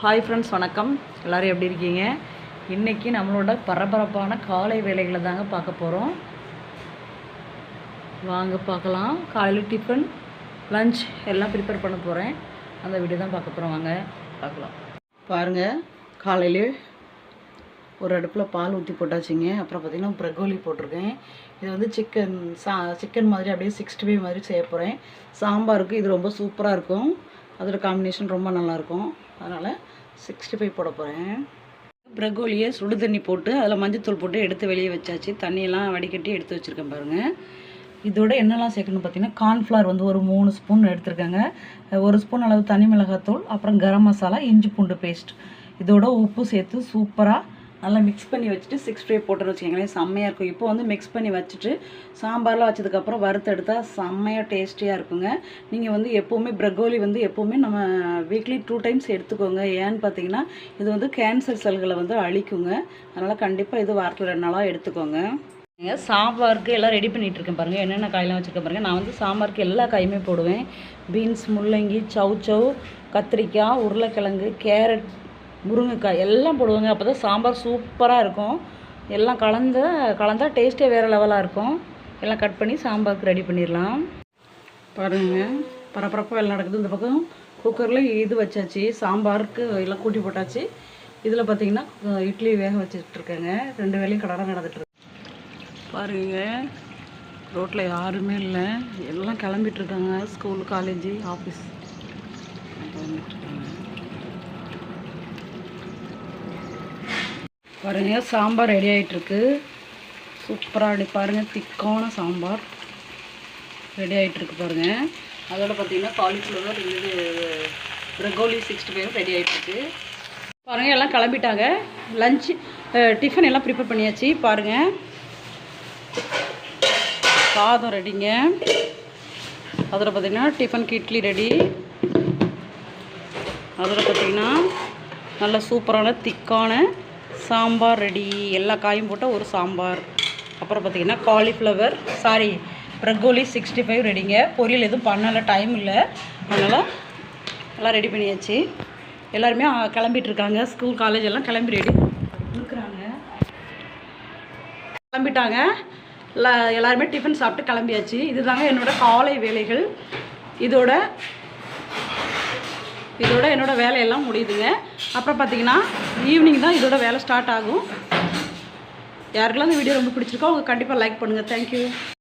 Hi friends வணக்கம். எல்லோரும் எப்படி இருக்கீங்க? இன்றைக்கி நம்மளோட பரபரப்பான காலை வேலைகளை தாங்க பார்க்க போகிறோம் வாங்க பார்க்கலாம். காலையில் டிஃபன் லஞ்ச் எல்லாம் ப்ரிப்பேர் பண்ண போகிறேன் அந்த வீடியோ தான் பார்க்க போகிறோம் வாங்க பார்க்கலாம். பாருங்கள் காலையில் ஒரு அடுப்பில் பால் ஊற்றி போட்டாச்சுங்க. அப்புறம் பார்த்திங்கன்னா ப்ரகோலி போட்டிருக்கேன். இது வந்து சிக்கன் சா சிக்கன் மாதிரி அப்படியே சிக்ஸ்டி ஃபைவ் மாதிரி செய்ய போகிறேன் சாம்பாருக்கு இது ரொம்ப சூப்பராக இருக்கும். அதோட காம்பினேஷன் ரொம்ப நல்லாயிருக்கும். அதனால் சிக்ஸ்டி ஃபைவ் போட போகிறேன் பிரகோலியை சுடு தண்ணி போட்டு அதில் மஞ்சத்தூள் போட்டு எடுத்து வெளியே வச்சாச்சு. தண்ணியெல்லாம் வடிகட்டி எடுத்து வச்சுருக்கேன் பாருங்கள் இதோட என்னெல்லாம் சேர்க்கணும் பார்த்தீங்கன்னா கார்ன்ஃப்ளவர் வந்து ஒரு மூணு ஸ்பூன் எடுத்துருக்கேங்க. ஒரு ஸ்பூன் அளவு தனி மிளகாத்தூள் அப்புறம் கரம் மசாலா இஞ்சி பூண்டு பேஸ்ட் இதோட உப்பு சேர்த்து சூப்பராக நல்லா மிக்ஸ் பண்ணி வச்சுட்டு சிக்ஸ் ஃப்ரை போட்டுன்னு வச்சுக்கோங்களேன் செம்மையாக இருக்கும். இப்போ வந்து மிக்ஸ் பண்ணி வச்சுட்டு சாம்பார்லாம் வச்சதுக்கப்புறம் வறுத்து எடுத்தால் செம்மையாக டேஸ்டியாக இருக்குங்க. நீங்கள் வந்து எப்போவுமே ப்ரகோலி வந்து எப்போவுமே நம்ம வீக்லி டூ டைம்ஸ் எடுத்துக்கோங்க. ஏன்னு பார்த்தீங்கன்னா இது வந்து கேன்சர் செல்களை வந்து அழிக்குங்க. அதனால் கண்டிப்பாக இது வாரத்தில் ரெண்டு நாளாக எடுத்துக்கோங்க. நீங்கள் சாம்பாருக்கு எல்லாம் ரெடி பண்ணிகிட்டு இருக்கேன் பாருங்கள் என்னென்ன காயெல்லாம் வச்சுருக்கேன் பாருங்கள் நான் வந்து சாம்பாருக்கு எல்லா காயுமே போடுவேன். பீன்ஸ் முள்ளங்கி சவு சௌ கத்திரிக்காய் உருளைக்கிழங்கு கேரட் முருங்கைக்காய் எல்லாம் போடுவாங்க. அப்போ தான் சாம்பார் சூப்பராக இருக்கும். எல்லாம் கலந்து கலந்தால் டேஸ்ட்டே வேறு லெவலாக இருக்கும். எல்லாம் கட் பண்ணி சாம்பாருக்கு ரெடி பண்ணிடலாம் பாருங்கள் பரபரப்பாக எல்லாம் நடக்குது. இந்த பக்கம் குக்கரில் இது வச்சாச்சு. சாம்பாருக்கு எல்லாம் கூட்டி போட்டாச்சு. இதில் பார்த்தீங்கன்னா இட்லி வேக வச்சுட்ருக்கேங்க ரெண்டு வேலையும் கடலாக நடந்துட்டு பாருங்க. ரோட்டில் யாருமே இல்லை. எல்லாம் கிளம்பிட்டுருக்காங்க ஸ்கூல் காலேஜ் ஆஃபீஸ் கிளம்பிட்டு பாருங்கள் பாருங்க சாம்பார் ரெடி ஆகிட்டுருக்கு சூப்பராக அப்படி பாருங்கள் திக்கான சாம்பார் ரெடி ஆகிட்டுருக்கு பாருங்கள் அதோட பார்த்தீங்கன்னா காலிஃப்ளவர் இது ரெகோலி சிக்ஸ்டி ஃபைவ் ரெடி ஆகிட்டுருக்கு பாருங்கள் எல்லாம் கிளம்பிட்டாங்க. லஞ்ச் டிஃபன் எல்லாம் ப்ரிப்பேர் பண்ணியாச்சு. பாருங்கள் சாதம் ரெடிங்க அதில் பார்த்தீங்கன்னா டிஃபனுக்கு இட்லி ரெடி அதில் பார்த்தீங்கன்னா நல்ல சூப்பரான திக்கான சாம்பார் ரெடி. எல்லா காயும் போட்டால் ஒரு சாம்பார். அப்புறம் பார்த்திங்கன்னா cauliflower sorry broccoli sixty five ரெடிங்க பொரியல் எதுவும் பண்ணலை டைம் இல்லை. அதனால் எல்லாம் ரெடி பண்ணியாச்சு. எல்லாருமே கிளம்பிட்டுருக்காங்க ஸ்கூல் காலேஜ் எல்லாம் கிளம்பி ரெடி இருக்கிறாங்க கிளம்பிட்டாங்க. எல்லாருமே டிஃபன் சாப்பிட்டு கிளம்பியாச்சு. இதுதாங்க என்னோட காலை வேலைகள். இதோட இதோட என்னோட வேலையெல்லாம் முடியுதுங்க. அப்புறம் பார்த்தீங்கன்னா ஈவினிங் தான் இதோட வேலை ஸ்டார்ட் ஆகும். யாருக்கெல்லாம் இந்த வீடியோ ரொம்ப பிடிச்சிருக்கோ அவங்க கண்டிப்பாக லைக் பண்ணுங்கள் தேங்க்யூ